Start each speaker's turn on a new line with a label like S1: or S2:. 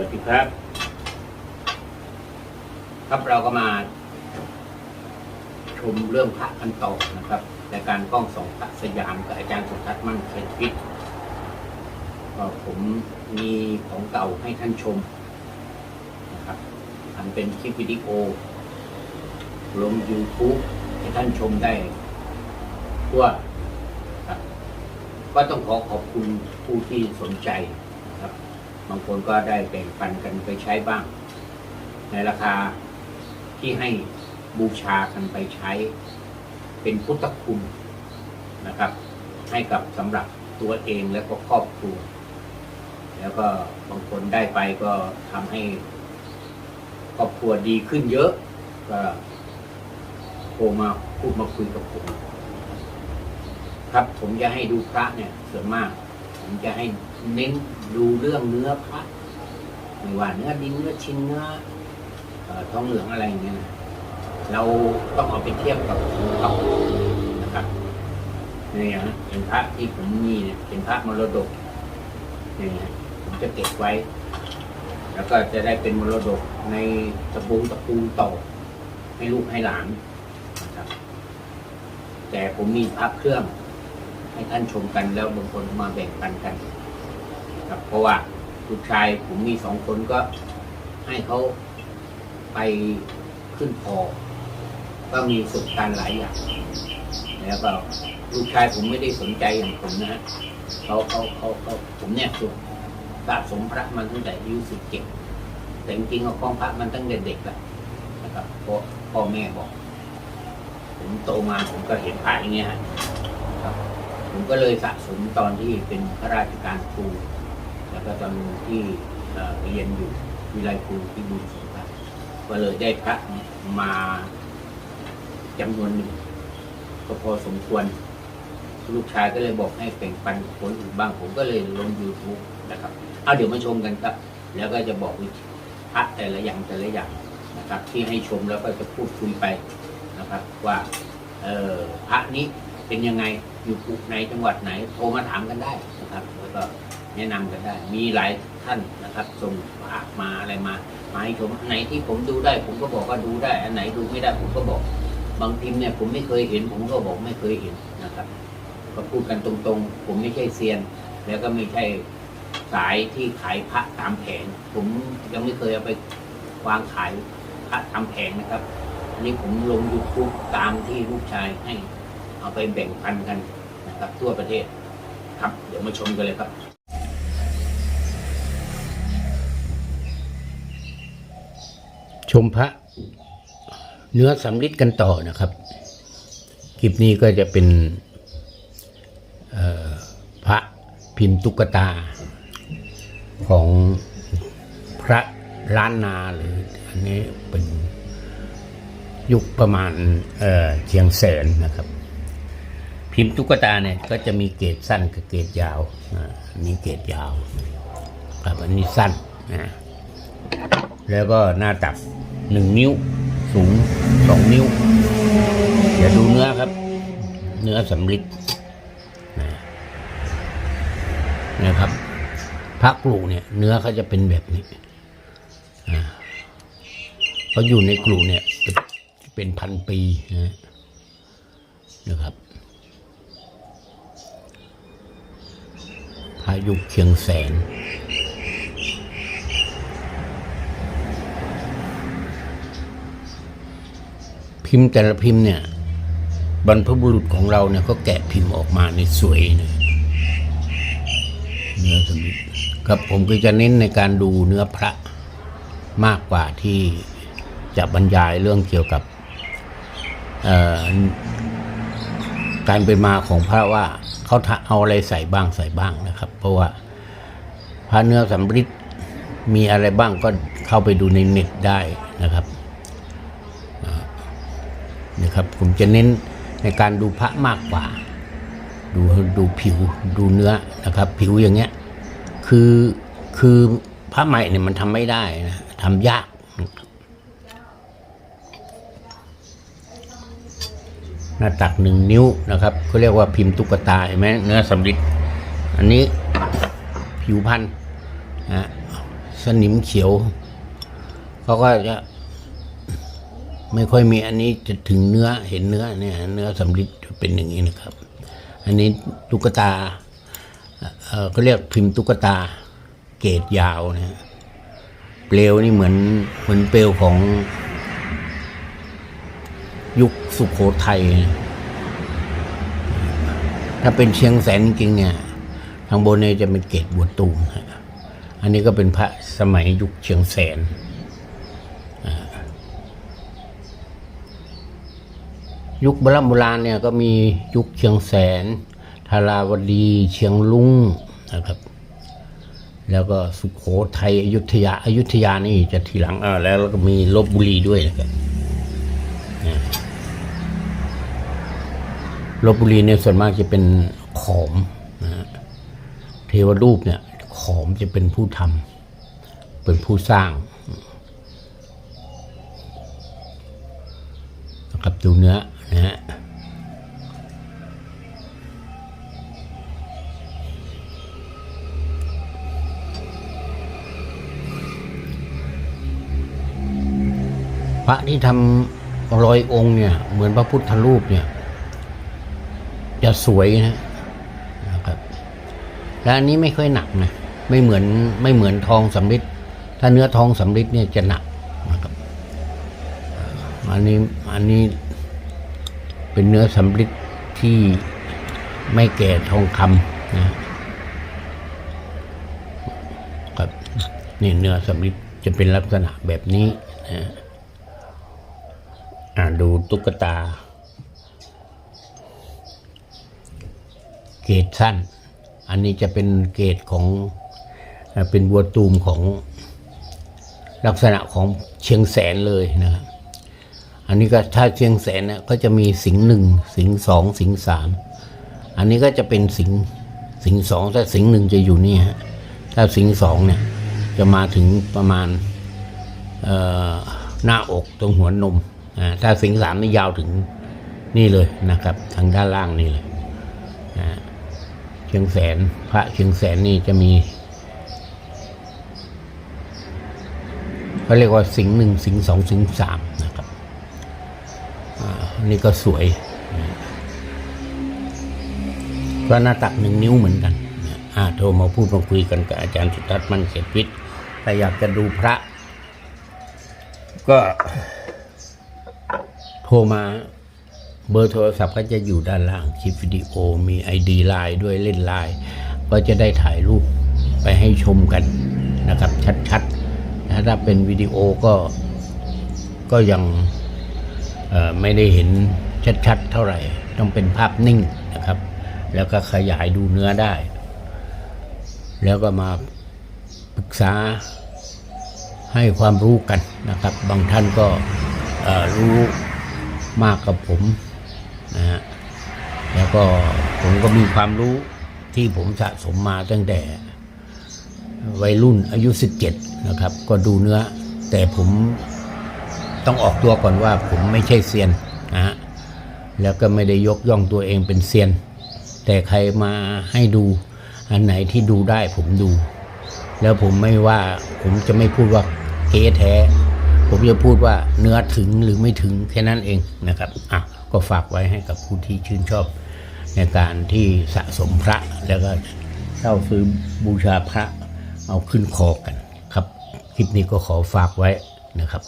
S1: วัสดีครับ ครับเราก็มาชมเรื่องพระกันต่อนะครับรายการกล้องสองพระสยามกับอาจารย์สุทัศน์มั่นเขียนพิษก็ผมมีของเก่าให้ท่านชมนะครับทำเป็นคลิปวิดีโอ ลง YouTube ให้ท่านชมได้ทั่วก็ต้องขอขอบคุณผู้ที่สนใจ บางคนก็ได้แบ่งปันกันไปใช้บ้าง ในราคาที่ให้บูชากันไปใช้ เป็นพุทธคุณนะครับ ให้กับสำหรับตัวเองและก็ครอบครัว แล้วก็บางคนได้ไปก็ทำให้ครอบครัวดีขึ้นเยอะก็โทรมาพูดมาคุยกับผม ครับผมจะให้ดูพระเนี่ยส่วนมาก ผมจะให้เน้นดูเรื่องเนื้อพระไม่ว่าเนื้อดินเนื้อชิ้นเนื้ออ่อทองเหลืองอะไรอย่างเงี้ยนะเราต้องเอาไปเทียบกับของเก่านะครับนี่ฮะเป็นพระที่ผมมีเนี่ยเป็นพระมรดกนี่ฮะผมจะเก็บไว้ แล้วก็จะได้เป็นมรดกในตระกูลตระกูลต่อให้ลูกให้หลานนะครับแต่ผมมีพระเครื่อง ให้ท่านชมกันแล้วบางคนมาแบ่งปันกันครับเพราะว่าลูกชายผมมีสองคนก็ให้เขาไปขึ้นพอ ก็มีประสบการณ์หลายอย่างแล้วก็ลูกชายผมไม่ได้สนใจอย่างผมนะฮะเขาเขาเขาเขาผมเนี่ยสุดสะสมพระมันตั้งแต่อายุสิบเจ็ดแต่จริงๆเอาคล้องพระมันตั้งแต่เด็กแล้วนะครับเพราะพ่อแม่บอก ผมโตมาผมก็เห็นพระอย่างเงี้ยฮะครับ ผมก็เลยสะสมตอนที่เป็นข้าราชการครู แล้วก็ตอนที่เรียนอยู่วิไลครูที่บุญสงครับก็เลยได้พระมาจำนวนหนึ่งก็พอสมควร ลูกชายก็เลยบอกให้แบ่งปันคนอื่นบ้าง ผมก็เลยลง YouTube นะครับ เอาเดี๋ยวมาชมกันครับ แล้วก็จะบอกวิธีพระแต่ละอย่างแต่ละอย่างนะครับ ที่ให้ชมแล้วก็จะพูดคุยไปนะครับ ว่าเออพระนี้เป็นยังไง อยู่ภูไหนจังหวัดไหนโทรมาถามกันได้นะครับ แล้วก็แนะนำกันได้ มีหลายท่านนะครับส่งพระมาอะไรมามาให้ชมไหนที่ผมดูได้ ผมก็บอกว่าดูได้ อันไหนดูไม่ได้ผมก็บอก บางพิมพ์เนี่ยผมไม่เคยเห็น ผมก็บอกไม่เคยเห็นนะครับ ก็พูดกันตรงๆ ผมไม่ใช่เซียน แล้วก็ไม่ใช่สายที่ขายพระตามแผง ผมยังไม่เคยเอาไปวางขายพระตามแผงนะครับอันนี้ผมลงยูทูบตามที่ลูกชายให้ เอาไปแบ่งปันกัน นะครับ ทั่วประเทศครับ เดี๋ยวมาชมกันเลยครับชมพระเนื้อสำลิดกันต่อนะครับ คลิปนี้ก็จะเป็นพระพิมพ์ตุ๊กตา ของพระล้านนาหรืออันนี้เป็นยุคประมาณเออเชียงแสนนะครับ พิมพ์ตุ๊กตาเนี่ยก็จะมีเกรดสั้นกับเกรดยาวอ่าอันนี้เกรดยาวครับอันนี้สั้นนะแล้วก็หน้าตักหนึ่งนิ้ว สูงสองนิ้วเดี๋ยวดูเนื้อครับ เนื้อสำลิดนะนะครับพระกลูเนี่ย เนื้อเขาจะเป็นแบบนี้อ่าเขาอยู่ในกลุ่มเนี่ย เป็นพันปีนะนะครับายุเคียงแสน พิมพ์แต่ละพิมพ์เนี่ย บรรพบุรุษของเราเนี่ยก็แกะพิมพ์ออกมาในสวยนะเนื้อสมิทครับผมก็จะเน้นในการดูเนื้อพระมากกว่าที่จะบรรยายเรื่องเกี่ยวกับการเป็นมาของพระว่า เขาเอาอะไรใส่บ้างใส่บ้างนะครับ เพราะว่าพระเนื้อสำริดมีอะไรบ้างก็เข้าไปดูในเน็ตได้นะครับนะครับผมจะเน้นในการดูพระมากกว่า ดูดูผิวดูเนื้อนะครับ ผิวอย่างเงี้ยคือคือผ้าใหม่เนี่ยมันทำไม่ได้นะทำยากนะครับ หน้าตักหนึ่งนิ้วนะครับเขาเรียกว่าพิมพ์ตุ๊กตาเห็นไหมเนื้อสำริดอันนี้ผิวพันธุ์นะสนิมเขียวเขาก็จะไม่ค่อยมีอันนี้จะถึงเนื้อเห็นเนื้อเนี่ยเนื้อสำลิดจะเป็นอย่างนี้นะครับ อันนี้ตุ๊กตาเออเขาเรียกพิมพ์ตุ๊กตาเกรดยาวนะเปลวนี่เหมือนเหมือนเปลวของ ยุคสุโขทัยถ้าเป็นเชียงแสนจริงเนี่ย ทางบนเนี่ยจะเป็นเกรดบัวตูมอันนี้ก็เป็นพระสมัยยุคเชียงแสนยุคโบราณโบราณเนี่ยก็มียุคเชียงแสนธาราวดีเชียงลุงนะครับ แล้วก็สุขโขทัยอยุธยาอายุธยานี่จะทีหลังเออแล้วก็มีลบบุรีด้วยนะครับ ลบบุรีเนี่ยส่วนมากจะเป็นขอมนะเทวรูปเนี่ยขอมจะเป็นผู้ทำเป็นผู้สร้างนะครับดูเนื้อนะฮะพระที่ทำร้อยองค์เนี่ยเหมือนพระพุทธรูปเนี่ย จะสวยนะนะครับและอันนี้ไม่ค่อยหนักนะไม่เหมือนไม่เหมือนทองสำริดถ้าเนื้อทองสำริดเนี่ยจะหนักนะครับอันนี้อันนี้เป็นเนื้อสำริดที่ไม่แก่ทองคำนะครับนี่เนื้อสำริดจะเป็นลักษณะแบบนี้นะอ่าดูตุ๊กตา เกรดสั้น อันนี้จะเป็นเกรดของเป็นบัวตูมของลักษณะของเชียงแสนเลยนะครับอันนี้ก็ถ้าเชียงแสนเนี่ยก็จะมีสิงหนึ่งสิงสองสิงสามอันนี้ก็จะเป็นสิงสิงสองถ้าสิงหนึ่งจะอยู่นี่ฮะถ้าสิงสองเนี่ยจะมาถึงประมาณหน้าอกตรงหัวนมอ่าถ้าสิงสามนี่ยาวถึงนี่เลยนะครับ ทางด้านล่างนี่เลยนะ ชียงแสน พระเชียงแสนนี่จะมีเขาเรียกว่าสิงหนึ่งสิงสองสิงสามนะครับอ่าอันนี้ก็สวยนะก็หน้าตักหนึ่งนิ้วเหมือนกันอ่าโทรมาพูดมาคุยกันกับอาจารย์สุทัศน์มันเขตวิทย์ถ้าอยากจะดูพระ ก็โทรมา เบอร์โทรศัพท์ก็จะอยู่ด้านล่างคลิปวิดีโอมีไอดีไลน์ด้วยเล่นไลน์ก็จะได้ถ่ายรูปไปให้ชมกันนะครับ ชัดๆถ้าถ้าเป็นวิดีโอก็ก็ยังไม่ได้เห็นชัดๆเท่าไหร่ ต้องเป็นภาพนิ่งนะครับ แล้วก็ขยายดูเนื้อได้ แล้วก็มาปรึกษาให้ความรู้กันนะครับ บางท่านก็รู้มากกับผม นะฮะแล้วก็ผมก็มีความรู้ที่ผมสะสมมาตั้งแต่วัยรุ่นอายุ 17 นะครับ ก็ดูเนื้อ แต่ผมต้องออกตัวก่อนว่าผมไม่ใช่เซียนนะฮะแล้วก็ไม่ได้ยกย่องตัวเองเป็นเซียน แต่ใครมาให้ดูอันไหนที่ดูได้ผมดู แล้วผมไม่ว่าผมจะไม่พูดว่าเก๊แท้ ผมจะพูดว่าเนื้อถึงหรือไม่ถึงแค่นั้นเองนะครับอะ ก็ฝากไว้ให้กับผู้ที่ชื่นชอบ ในการที่สะสมพระแล้วก็เช่าซื้อบูชาพระเอาขึ้นคอกันครับ คลิปนี้ก็ขอฝากไว้นะครับ